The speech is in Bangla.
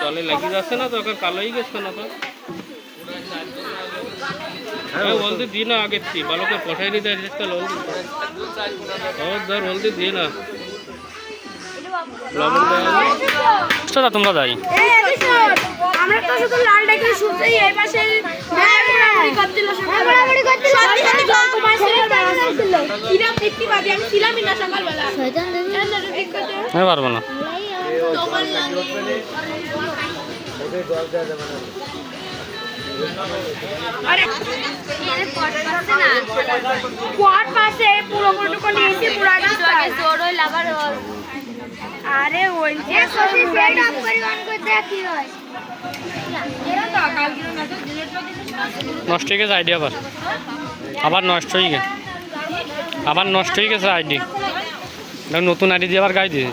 জলে লেগে যাচ্ছে না তো? ওখানে কালো হয়ে গেছে না তো? হ্যাঁ হলদি দিই না আগের থেকে ভালো করে পঠাই নিতে হলদি। ধর হলদি দিয়ে না। সেটা তোমরা যাই আমরা তো শুধু লালটাকে শুধুই এই পাশে কিরা পিত্তিবাদী আমি ছিলামই না সকালবেলা। শয়তান আমি পারব না। তোমার লাগে। আরে ওই যে নষ্ট হয়ে গেছে আবার নষ্ট হয়ে গেছে। আবার নষ্ট হয়ে গেছে আইডি। নতুন আইডি দিয়ে আবার গাই দিয়ে